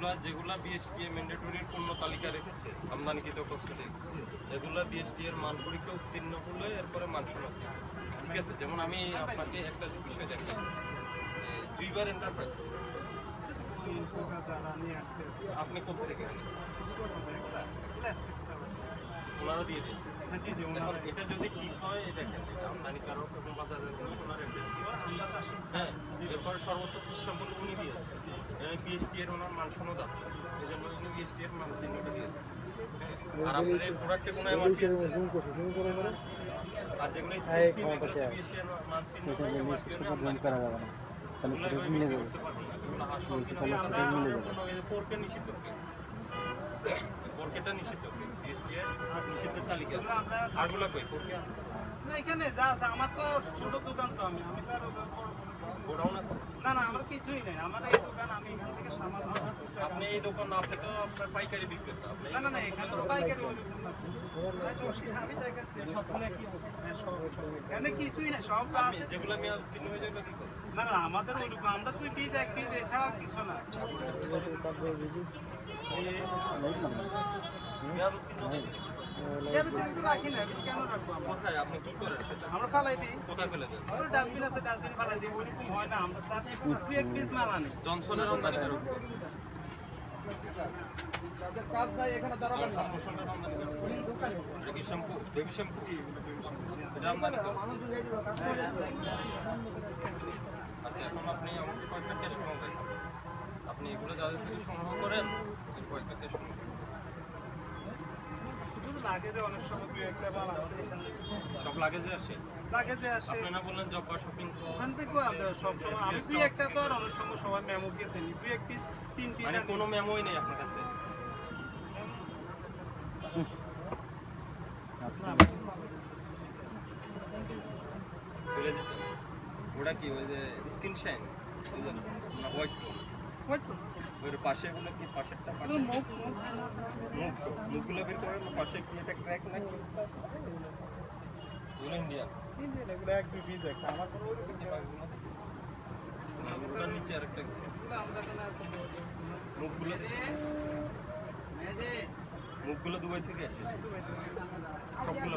এগুলা যেগুলা বিএসটি ম্যান্ডেটরির পূর্ণ তালিকা রেখেছে, আমদানিকৃত কসমেটিক, এগুলা বিএসটি এর মান পরীক্ষা উত্তীর্ণ হলে এরপরে মান শোনাবে ঠিক আছে? যেমন আমি আপনাকে একটা বিষয় দেখাই। দুইবার এন্টারপ্রাইজ আপনি কোথা থেকে ওনারা দিয়ে দিন এটা যদি ঠিক হয় এটা আমদানি কারক এবং জন্য ওনার হ্যাঁ এরপরে সর্বোচ্চ পরিশ্রম বিএসটি এর ওনার মান সনদ আছে এই জন্য উনি বিএসটি এর মান চিহ্নটা দিয়েছেন আর আপনার এই প্রোডাক্টে কোনো এমআরপি আর যেগুলো বিএসটি এর মান চিহ্ন এমআরপি এর করা যাবে না। তাহলে মিলে যাবে পোর্কে নিষিদ্ধ পোর্কেটা নিষিদ্ধ বিএসটি এর নিষিদ্ধের তালিকা আছে। আরগুলো কই? পোর্কে আছে। না এখানে যা আছে আমার তো ছোট দোকান তো আমি আমি তো আর গোডাউন আছে না না আমার কিছুই নেই আমার এই দোকান আমি এখান থেকে পারি। আপনি এই দোকান আপনি তো আপনার পাইকারি বিক্রেতা আপনি না না না এখানে তো পাইকারি আমি দেখাচ্ছি সবগুলো কি হ্যাঁ সব সব এখানে কিছুই না সব আছে যেগুলো আমি আজ তিন হয়ে যাবে না না আমাদের ওইরকম আমরা তুই পিস এক পিস এছাড়া কিছু না না আচ্ছা আপনি আপনি এগুলো যাদের থেকে সংগ্রহ করেন এই কয়েকটা ক্যাশ মেমো যে অনেক সময় দুই একটা মাল সব লাগেজে আসে? লাগে যে আসে। আপনি বললেন জব বা শপিং ওখান থেকে আমরা সব সময় আমি দুই একটা তো আর অনেক সময় সবাই মেমো দিয়ে দিই দুই এক পিস তিন পিস মানে কোনো মেমোই নেই আপনার কাছে? ওটা কি? ওই যে স্কিন শাইন না হোয়াইট পাশে গুলো কি? পাশেরটা পাশে। মুখ মুখ। মুখ মুখগুলো বের করে পাশে কি ক্র্যাক এগুলো এক দুই পিস একটা আমার কোনো ওরকম ওগুলোর নিচে আরেকটা মুখগুলো দুবাই থেকে আসে। সবগুলো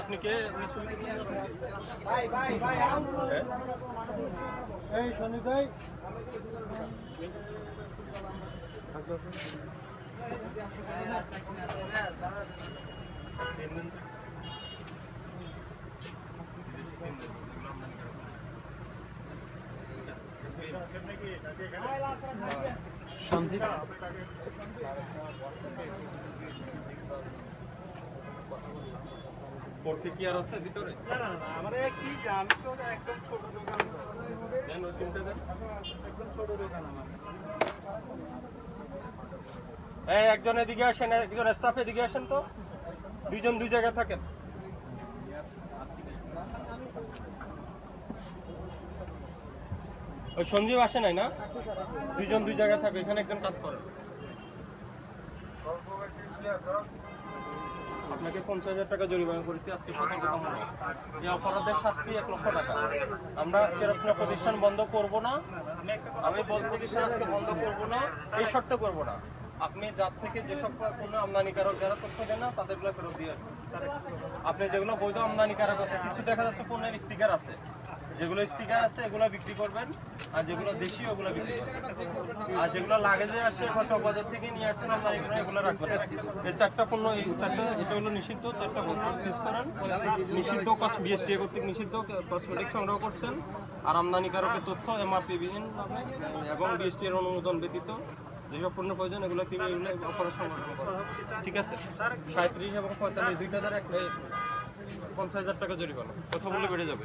আপনি কে এই সন্দীপ ভাই। তিন দিন তো। বিদেশি তিন দিন, এগুলো আমদানি করা হয়। সঞ্জিত পড়তে কি আর আছে ভিতরে? না না না আমার কি যে তো একদম ছোট দোকান। দেন ওই তিনটে দেন। একদম ছোট দোকান আমার। এই একজন এদিকে আসেন একজন স্টাফ এদিকে আসেন তো। দুইজন দুই জায়গায় থাকেন। ওই সঞ্জীব আসে নাই না? দুইজন দুই জায়গায় থাকে, এখানে একজন কাজ করে। আপনাকে পঞ্চাশ হাজার টাকা জরিমানা করেছি, আজকে সতর্কতামূলক এই অপরাধের শাস্তি এক লক্ষ টাকা। আমরা আজকের আপনার প্রতিষ্ঠান বন্ধ করব না, আমি প্রতিষ্ঠান আজকে বন্ধ করব না, এই শর্তে করব না। আপনি যার থেকে যেসব পণ্য আমদানিকারক যারা তথ্য দেন না, তাদেরগুলো ফেরত দিয়ে আপনি যেগুলো বৈধ আমদানিকারক আছে, কিছু দেখা যাচ্ছে, পণ্যের স্টিকার আছে। যেগুলো স্টিকার আছে, এগুলো বিক্রি করবেন। আর যেগুলো দেশি, ওগুলো বিক্রি করবেন। আর যেগুলো লাগেজে আসে বা চকবাজার থেকে নিয়ে আসছেন আমদানি করে এগুলো রাখবেন। এই চারটা পণ্য, এই চারটা, এটা হলো নিষিদ্ধ, চারটা পণ্য। সিজ করেন। নিষিদ্ধ কস বিএসটি কর্তৃক নিষিদ্ধ কসমেটিক সংগ্রহ করছেন। আর আমদানিকারকের তথ্য এমআরপি বিহীন এবং বিএসটি এর অনুমোদন ব্যতীত যেসব পণ্য প্রয়োজন, এগুলো তিনি এগুলো অপরাধ সংগঠন করেন। ঠিক আছে? সাঁত্রিশ এবং পঁয়তাল্লিশ দুই হাজার এক পঞ্চাশ হাজার টাকা জরিমানা। কথা বলে বেড়ে যাবে।